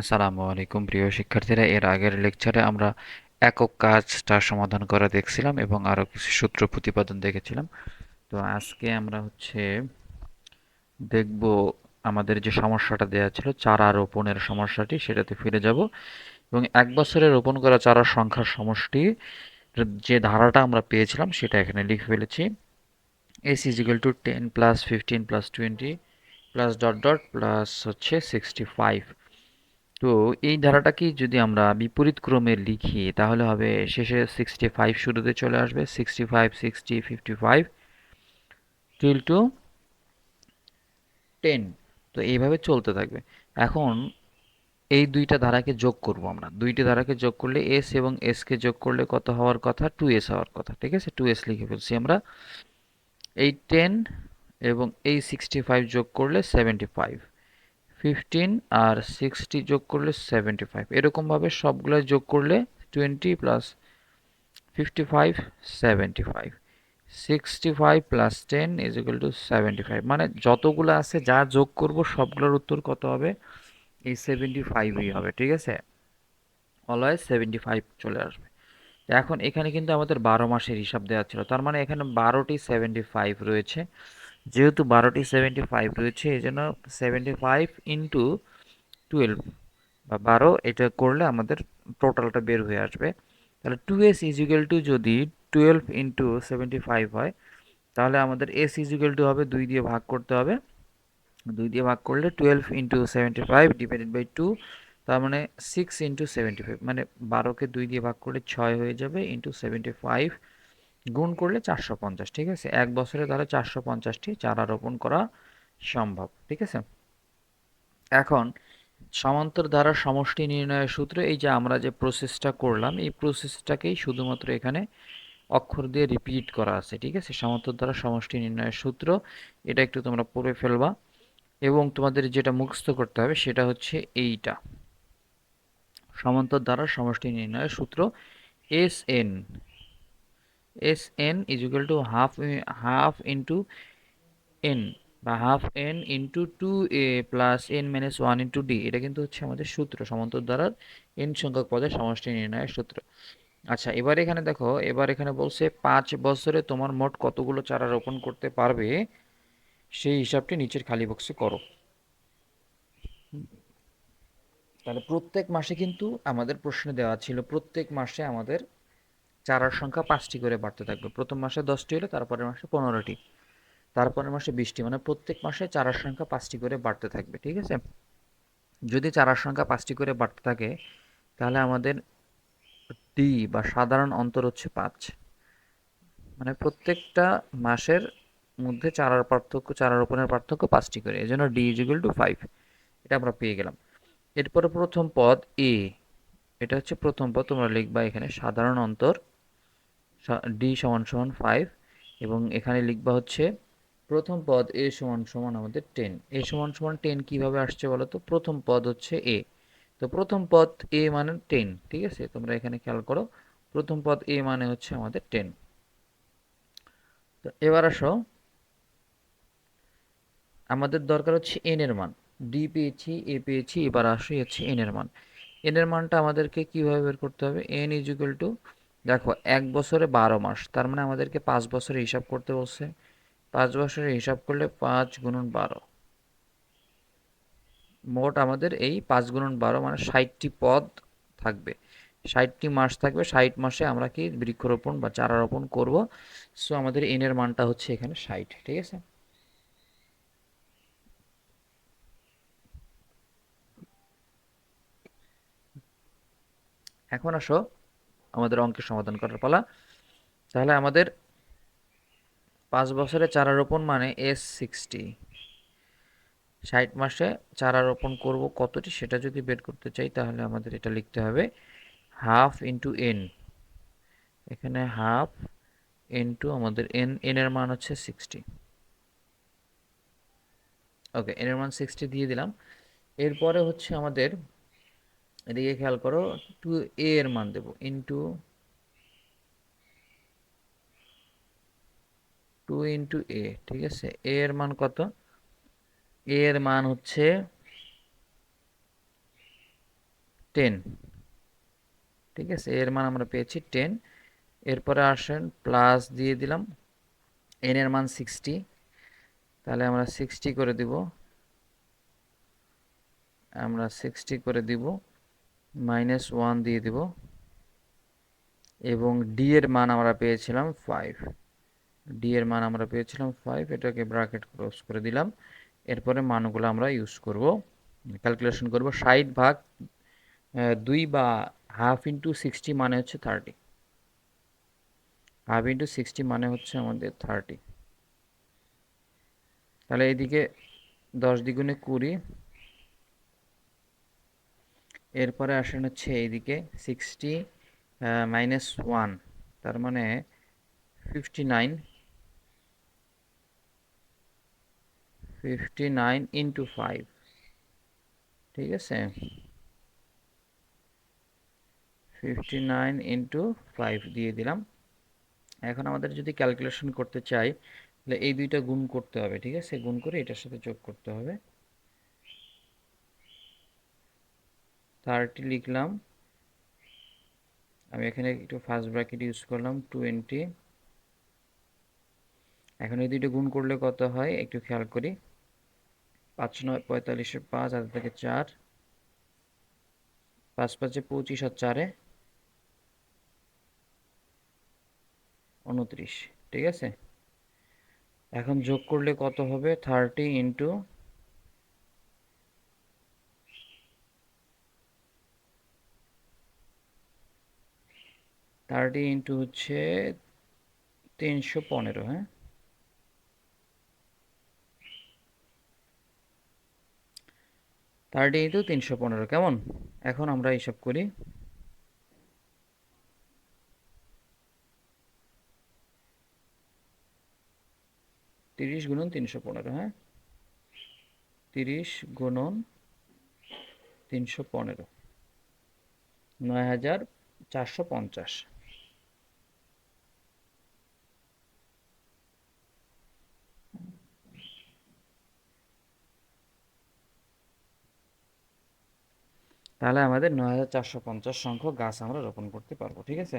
আসসালামু আলাইকুম। প্রিয় শিক্ষার্থীরা, এর আগের লেকচারে আমরা একক কাজটা সমাধান করা দেখছিলাম এবং আরও কিছু সূত্র প্রতিপাদন দেখেছিলাম। তো আজকে আমরা হচ্ছে দেখব আমাদের যে সমস্যাটা দেওয়া ছিল, চারা রোপণের সমস্যাটি, সেটাতে ফিরে যাব। এবং এক বছরে রোপণ করা চারার সংখ্যার সমষ্টি যে ধারাটা আমরা পেয়েছিলাম, সেটা এখানে লিখে ফেলেছি। S is equal to ten plus fifteen plus twenty plus dot dot plus হচ্ছে সিক্সটি ফাইভ তো এই ধারাটাকে যদি আমরা বিপরীত ক্রমে লিখি, তাহলে হবে শেষে সিক্সটি ফাইভ শুরুতে চলে আসবে sixty five sixty fifty five till to ten তো এইভাবে চলতে থাকবে। এখন এই দুইটা ধারাকে যোগ করব আমরা। দুইটি ধারাকে যোগ করলে এস এবং এসকে যোগ করলে কত হওয়ার কথা? টু এস হওয়ার কথা, ঠিক আছে? টু এস লিখে ফেলছি আমরা। এই টেন এবং এই সিক্সটি ফাইভ যোগ করলে সেভেন্টি ফাইভ ফিফটিন আর সিক্সটি যোগ করলে সেভেন্টি ফাইভ এরকমভাবে সবগুলো যোগ করলে twenty plus fifty five seventy five sixty five plus ten is equal to seventy five মানে যতগুলো আছে, যা যোগ করব, সবগুলোর উত্তর কত হবে? এই সেভেন্টি ফাইভই হবে, ঠিক আছে? অলওয়েজ সেভেন্টি ফাইভ চলে আসবে। এখন এখানে কিন্তু আমাদের বারো মাসের হিসাব দেওয়া ছিল। তার মানে এখানে বারোটি সেভেন্টি ফাইভ রয়েছে। যেহেতু বারোটি সেভেন্টি ফাইভ রয়েছে এই জন্য সেভেন্টি ফাইভ ইন্টু টুয়েলভ বা বারো, এটা করলে আমাদের টোটালটা বের হয়ে আসবে। তাহলে two S is equal to যদি টুয়েলভ ইন্টু সেভেন্টি ফাইভ হয়, তাহলে আমাদের এস ইজুগেল টু হবে দুই দিয়ে ভাগ করতে হবে। দুই দিয়ে ভাগ করলে twelve into seventy five divided by two তার মানে সিক্স ইন্টু সেভেন্টি ফাইভ মানে বারোকে দুই দিয়ে ভাগ করলে ছয় হয়ে যাবে ইন্টু সেভেন্টি ফাইভ গুণ করলে চারশো পঞ্চাশ, ঠিক আছে? এক বছরে তাহলে চারশো পঞ্চাশটি চারা রোপণ করা সম্ভব, ঠিক আছে? এখন, সমান্তর ধারার সমষ্টি নির্ণয়ের সূত্র এই যে আমরা যে প্রসেসটা করলাম, এই প্রসেসটাকেই শুধুমাত্র এখানে অক্ষর দিয়ে রিপিট করা আছে, ঠিক আছে? সমান্তর ধারা সমষ্টি নির্ণয়ের সূত্র, এটা একটু তোমরা পড়ে ফেলবা। এবং তোমাদের যেটা মুখস্থ করতে হবে সেটা হচ্ছে এইটা। সমান্তর দ্বারা সমষ্টি নির্ণয়ের সূত্র S N S N is equal to half half into N বা half N into two A plus N minus one into D এটা কিন্তু হচ্ছে আমাদের সূত্র, সমান্তর দ্বারার এন সংখ্যক পদের সমষ্টি নির্ণয়ের সূত্র। আচ্ছা এবার এখানে দেখো, এবার এখানে বলছে পাঁচ বছরে তোমার মোট কতগুলো চারা রোপণ করতে পারবে? সেই হিসাবটি নিচের খালি বক্সে করো। তাহলে প্রত্যেক মাসে কিন্তু আমাদের প্রশ্নে দেওয়া ছিল, প্রত্যেক মাসে আমাদের চারার সংখ্যা পাঁচটি করে বাড়তে থাকবে। প্রথম মাসে দশটি হলে তারপরের মাসে পনেরোটি। তারপরের মাসে বিশটি মানে প্রত্যেক মাসে চারার সংখ্যা পাঁচটি করে বাড়তে থাকবে, ঠিক আছে? যদি চারার সংখ্যা পাঁচটি করে বাড়তে থাকে, তাহলে আমাদের ডি বা সাধারণ অন্তর হচ্ছে পাঁচ। মানে প্রত্যেকটা মাসের মধ্যে চারার পার্থক্য চারা রোপণের পার্থক্য পাঁচটি করে। এই জন্য ডি ইজিক্যাল টু ফাইভ এটা আমরা পেয়ে গেলাম। এরপরে প্রথম পদ এ এটা হচ্ছে প্রথম পদ, তোমরা লিখবা এখানে সাধারণ অন্তর। ডি সমান সমান ফাইভ এবং এখানে লিখবা হচ্ছে প্রথম পদ এ সমান সমান আমাদের টেন এ সমান সমান টেন কীভাবে আসছে বলো তো প্রথম পদ হচ্ছে এ তো প্রথম পদ এ মানে টেন ঠিক আছে? তোমরা এখানে খেয়াল করো, প্রথম পদ এ মানে হচ্ছে আমাদের টেন তো এবার আসো, আমাদের দরকার হচ্ছে এন এর মান। ডি পেয়েছি এ পেয়েছি, এবার আসি হচ্ছে এন এর মান। এন এর মানটা আমাদেরকে কীভাবে বের করতে হবে? এন ইজ ইকুয়াল টু দেখো, এক বছরে বারো মাস, তার মানে আমাদেরকে পাঁচ বছরে হিসাব করতে বলছে। পাঁচ বছরে হিসাব করলে পাঁচ গুণন বারো। মোট আমাদের এই পাঁচ গুণন বারো মানে ষাটটি পদ থাকবে। ষাটটি মাস থাকবে, ষাট মাসে আমরা কি বৃক্ষরোপণ বা চারা রোপণ করব। সো আমাদের এনের মানটা হচ্ছে এখানে ষাট, ঠিক আছে? এখন আসো। আমাদের অঙ্কের সমাধান করার পালা। তাহলে আমাদের পাঁচ বছরে চারা রোপণ মানে এস সিক্সটি ষাট মাসে চারা রোপণ করব কতটি সেটা যদি বের করতে চাই তাহলে আমাদের এটা লিখতে হবে হাফ ইন্টু এন। এখানে হাফ ইন্টু আমাদের এন এন এর মান হচ্ছে সিক্সটি ওকে, এন এর মান সিক্সটি দিয়ে দিলাম। এরপরে হচ্ছে আমাদের এদিকে খেয়াল করো টু এ এর মান দেব ইন্টু টু ইন্টু এ ঠিক আছে? এ এর মান কত? এ এর মান হচ্ছে টেন ঠিক আছে? এর মান আমরা পেয়েছি টেন এরপরে আসেন প্লাস দিয়ে দিলাম এন এর মান সিক্সটি তাহলে আমরা সিক্সটি করে দিব, আমরা সিক্সটি করে দিব মাইনাস ওয়ান দিয়ে দিব। এবং ডি এর মান আমরা পেয়েছিলাম ফাইভ ডি এর মান আমরা পেয়েছিলাম ফাইভ এটাকে ব্র্যাকেট ক্লোজ করে দিলাম। এরপরে মানগুলো আমরা ইউজ করব। ক্যালকুলেশন করব ষাট ভাগ দুই বা হাফ ইন্টু সিক্সটি মানে হচ্ছে থার্টি হাফ ইন্টু সিক্সটি মানে হচ্ছে আমাদের থার্টি তাহলে এইদিকে দশ দ্বিগুণে কুড়ি এরপরে আসেন হচ্ছে এইদিকে সিক্সটি মাইনাস ওয়ান তার মানে fifty nine fifty nine into five ঠিক আছে? ফিফটি নাইন ইন্টু ফাইভ দিয়ে দিলাম। এখন আমাদের যদি ক্যালকুলেশন করতে চাই, তাহলে এই দুইটা গুণ করতে হবে, ঠিক আছে? গুণ করে এটার সাথে যোগ করতে হবে। থার্টি লিখলাম। আমি এখানে একটু ফার্স্ট ব্র্যাকেট ইউজ করলাম টোয়েন্টি এখন এই দুটো গুণ করলে কত হয়? একটু খেয়াল করি। পাঁচ নয়, পঁয়তাল্লিশে পাঁচ হাজার থেকে চার। পাঁচ পাঁচে পঁচিশ আর চারে উনত্রিশ, ঠিক আছে? এখন যোগ করলে কত হবে? থার্টি ইন্টু থার্টি ইন্টু হচ্ছে তিনশো পনেরো হ্যাঁ? থার্টি ইন্টু তিনশো পনেরো, কেমন? এখন আমরা হিসাব করি। তিরিশ গুণন তিনশো পনেরো হ্যাঁ? তিরিশ গুণন তিনশো পনেরো, নয় হাজার চারশো পঞ্চাশ। তাহলে আমাদের নয় হাজার চারশো পঞ্চাশ সংখ্যক গাছ আমরা রোপণ করতে পারব ঠিক আছে?